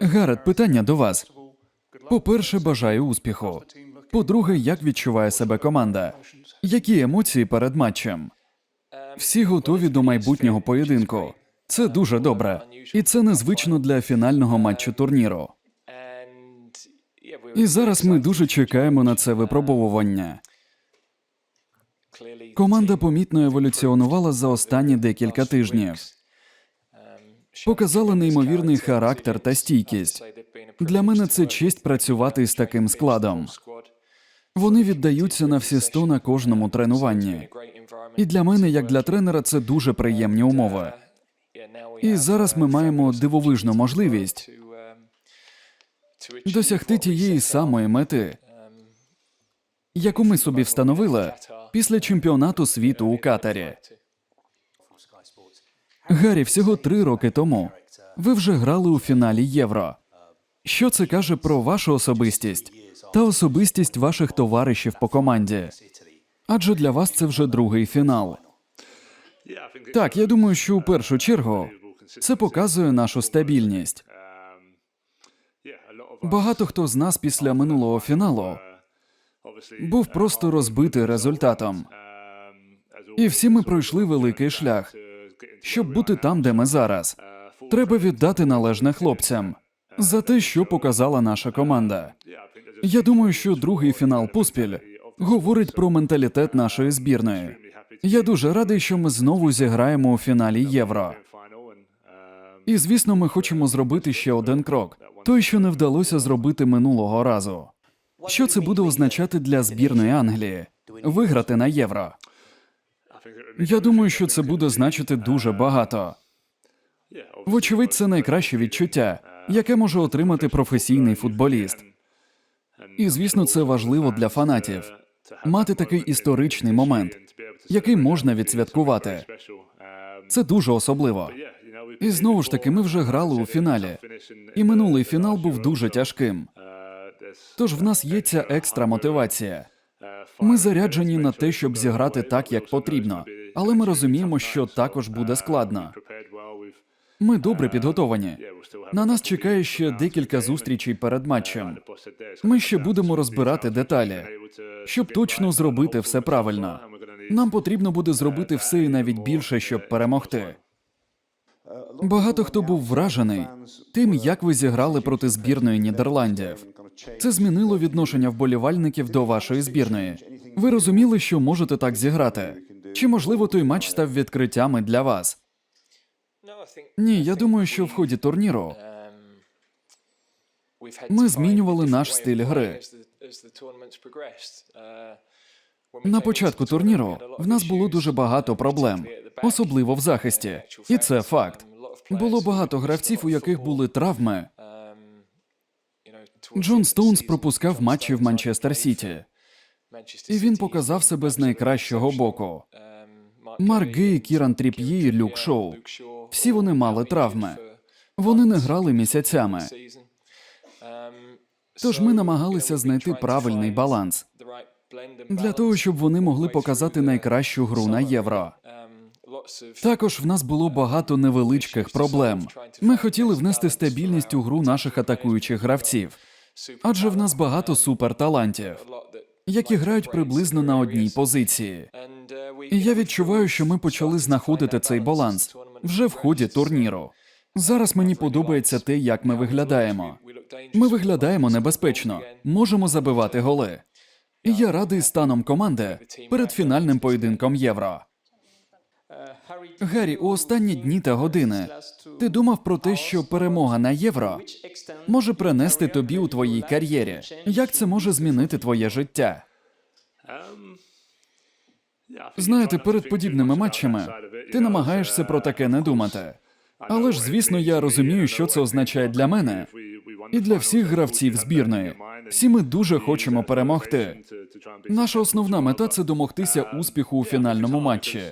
Гарет, питання до вас. По-перше, бажаю успіху. По-друге, як відчуває себе команда? Які емоції перед матчем? Всі готові до майбутнього поєдинку. Це дуже добре, і це незвично для фінального матчу турніру. І зараз ми дуже чекаємо на це випробовування. Команда помітно еволюціонувала за останні декілька тижнів. Показала неймовірний характер та стійкість. Для мене це честь працювати з таким складом. Вони віддаються на всі сто на кожному тренуванні. І для мене, як для тренера, це дуже приємні умови. І зараз ми маємо дивовижну можливість досягти тієї самої мети, яку ми собі встановили після чемпіонату світу у Катарі. Гаррі, всього три роки тому ви вже грали у фіналі Євро. Що це каже про вашу особистість та особистість ваших товаришів по команді? Адже для вас це вже другий фінал. Так, я думаю, що у першу чергу це показує нашу стабільність. Багато хто з нас після минулого фіналу був просто розбитий результатом. І всі ми пройшли великий шлях, щоб бути там, де ми зараз. Треба віддати належне хлопцям за те, що показала наша команда. Я думаю, що другий фінал поспіль говорить про менталітет нашої збірної. Я дуже радий, що ми знову зіграємо у фіналі Євро. І звісно, ми хочемо зробити ще один крок, той, що не вдалося зробити минулого разу. Що це буде означати для збірної Англії? Виграти на євро. Я думаю, що це буде значити дуже багато. Вочевидь, це найкраще відчуття, яке може отримати професійний футболіст. І звісно, це важливо для фанатів мати такий історичний момент, який можна відсвяткувати. Це дуже особливо. І знову ж таки, ми вже грали у фіналі, і минулий фінал був дуже тяжким. Тож в нас є ця екстра мотивація. Ми заряджені на те, щоб зіграти так, як потрібно, але ми розуміємо, що також буде складно. Ми добре підготовані. На нас чекає ще декілька зустрічей перед матчем. Ми ще будемо розбирати деталі, щоб точно зробити все правильно. Нам потрібно буде зробити все і навіть більше, щоб перемогти. Багато хто був вражений тим, як ви зіграли проти збірної Нідерландів. Це змінило відношення вболівальників до вашої збірної. Ви розуміли, що можете так зіграти? Чи можливо той матч став відкриттями для вас? Ні, я думаю, що в ході турніру Ми змінювали наш стиль гри. на початку турніру в нас було дуже багато проблем, особливо в захисті, і це факт. Було багато гравців, у яких були травми. Джон Стоунс пропускав матчі в Манчестер Сіті, і він показав себе з найкращого боку. Марк Гей, Кіран Тріп'є і Люк Шоу. Всі вони мали травми. Вони не грали місяцями. Тож ми намагалися знайти правильний баланс для того, щоб вони могли показати найкращу гру на євро. Також в нас було багато невеличких проблем. Ми хотіли внести стабільність у гру наших атакуючих гравців, адже в нас багато суперталантів, які грають приблизно на одній позиції. І я відчуваю, що ми почали знаходити цей баланс вже в ході турніру. Зараз мені подобається те, як ми виглядаємо. Ми виглядаємо небезпечно, можемо забивати голи. І я радий станом команди перед фінальним поєдинком євро. Гаррі, у останні дні та години ти думав про те, що перемога на євро може принести тобі у твоїй кар'єрі. Як це може змінити твоє життя? Знаєте, перед подібними матчами ти намагаєшся про таке не думати. Але ж, звісно, я розумію, що це означає для мене і для всіх гравців збірної. Всі ми дуже хочемо перемогти. Наша основна мета це домогтися успіху у фінальному матчі.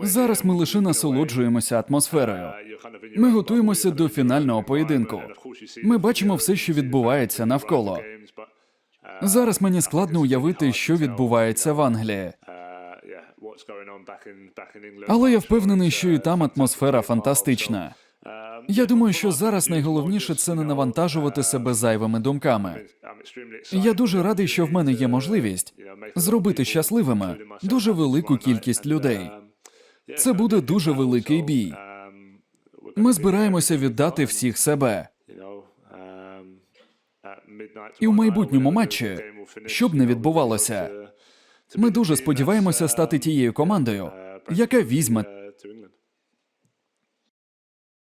Зараз ми лише насолоджуємося атмосферою. Ми готуємося до фінального поєдинку. Ми бачимо все, що відбувається навколо. Зараз мені складно уявити, що відбувається в Англії. Але я впевнений, що і там атмосфера фантастична. Я думаю, що зараз найголовніше це не навантажувати себе зайвими думками. Я дуже радий, що в мене є можливість зробити щасливими дуже велику кількість людей. Це буде дуже великий бій. Ми збираємося віддати всіх себе. І в майбутньому матчі, Що б не відбувалося, ми дуже сподіваємося стати тією командою, яка візьме